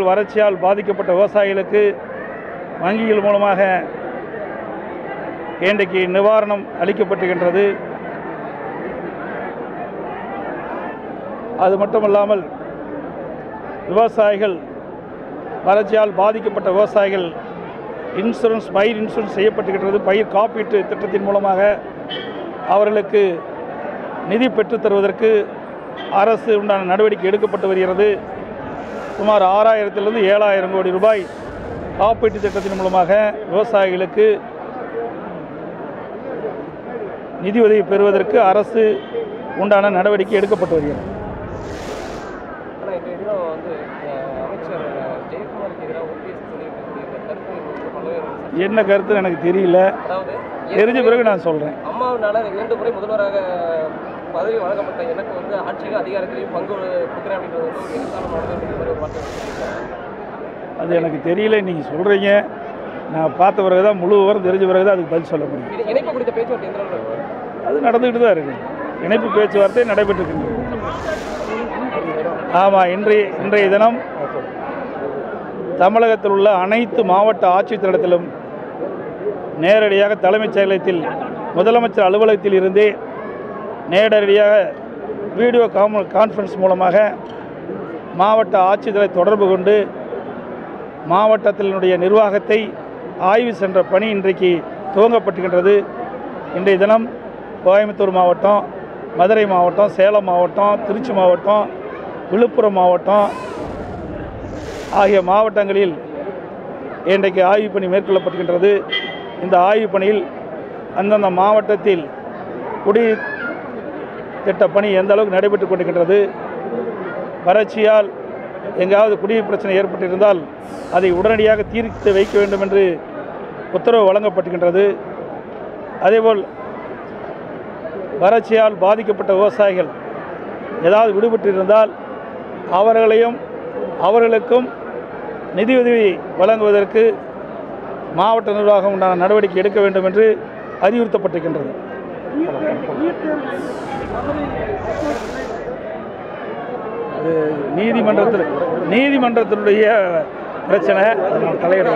வறட்சியால் பாதிக்கப்பட்ட விவசாயிகளுக்கு வங்கிகள் மூலமாக இன்றைக்கு நிவாரணம் அளிக்கப்பட்டுகின்றது அது மட்டுமல்லாமல் விவசாயிகள் வறட்சியால் பாதிக்கப்பட்ட விவசாயிகள் இன்சூரன்ஸ் பயிர் இன்சூரன்ஸ் செய்யப்பட்டுகின்றது பயிர் காப்பீட்டு திட்டத்தின் மூலமாக அவர்களுக்கு நிதி பெற்றுத்தருவதற்கு அரசு உண்டான நடவடிக்கை எடுக்கப்பட்டு வருகிறது. சுமார் ஆறாயிரத்திலிருந்து ஏழாயிரம் கோடி ரூபாய் காப்பீட்டு திட்டத்தின் மூலமாக விவசாயிகளுக்கு நிதி உதவி பெறுவதற்கு அரசு உண்டான நடவடிக்கை எடுக்கப்பட்டு வருகிறது. என்ன கருத்து எனக்கு தெரியல. தெரிஞ்ச பிறகு நான் சொல்கிறேன் அம்மாவினால இரண்டு முறை முதல்வராக பதவி வழங்கப்பட்ட எனக்கு வந்து ஆட்சியிலும் அதிகாரத்திலையும் பங்கு கொடுக்குறேன் அப்படின்றது அது எனக்கு தெரியல நீங்கள் சொல்கிறீங்க நான் பார்த்த பிறகு தான் முழு விவரம் தெரிஞ்ச பிறகு தான் அதுக்கு பதில் சொல்ல முடியும்? அது நடந்துக்கிட்டு தான் இருக்குது இணைப்பு பேச்சுவார்த்தை நடைபெற்றிருக்கின்றது ஆமாம் இன்றைய இன்றைய தினம் தமிழகத்தில் உள்ள அனைத்து மாவட்ட ஆட்சித்தலத்திலும் நேரடியாக தலைமைச் செயலகத்தில் முதலமைச்சர் அலுவலகத்தில் இருந்தே நேரடியாக வீடியோ காம கான்ஃபரன்ஸ் மூலமாக மாவட்ட ஆட்சித்தலை தொடர்பு கொண்டு மாவட்டத்தினுடைய நிர்வாகத்தை ஆய்வு சென்ற பணி இன்றைக்கு துவங்கப்பட்டுகின்றது இன்றைய தினம் கோயம்புத்தூர் மாவட்டம் மதுரை மாவட்டம் சேலம் மாவட்டம் திருச்சி மாவட்டம் விழுப்புரம் மாவட்டம் ஆகிய மாவட்டங்களில் இன்றைக்கு ஆய்வு பணி மேற்கொள்ளப்படுகின்றது இந்த ஆய்வு பணியில் அந்தந்த மாவட்டத்தில் குடி திட்ட பணி எந்த அளவுக்கு நடைபெற்று கொண்டிருக்கின்றது வறட்சியால் எங்காவது குடிநீர் பிரச்சனை ஏற்பட்டிருந்தால் அதை உடனடியாக தீர்த்து வைக்க வேண்டும் என்று உத்தரவு வழங்கப்பட்டுகின்றது அதேபோல் வறட்சியால் பாதிக்கப்பட்ட விவசாயிகள் ஏதாவது விடுபட்டிருந்தால் அவர்களையும் அவர்களுக்கும் நிதியுதவி வழங்குவதற்கு மாவட்ட நிர்வாகம் உண்டான நடவடிக்கை எடுக்க வேண்டும் என்று அறிவுறுத்தப்பட்டிருக்கின்றது. நீதிமன்றத்தில் நீதிமன்றத்தினுடைய பிரச்சனை. அதை தலையிட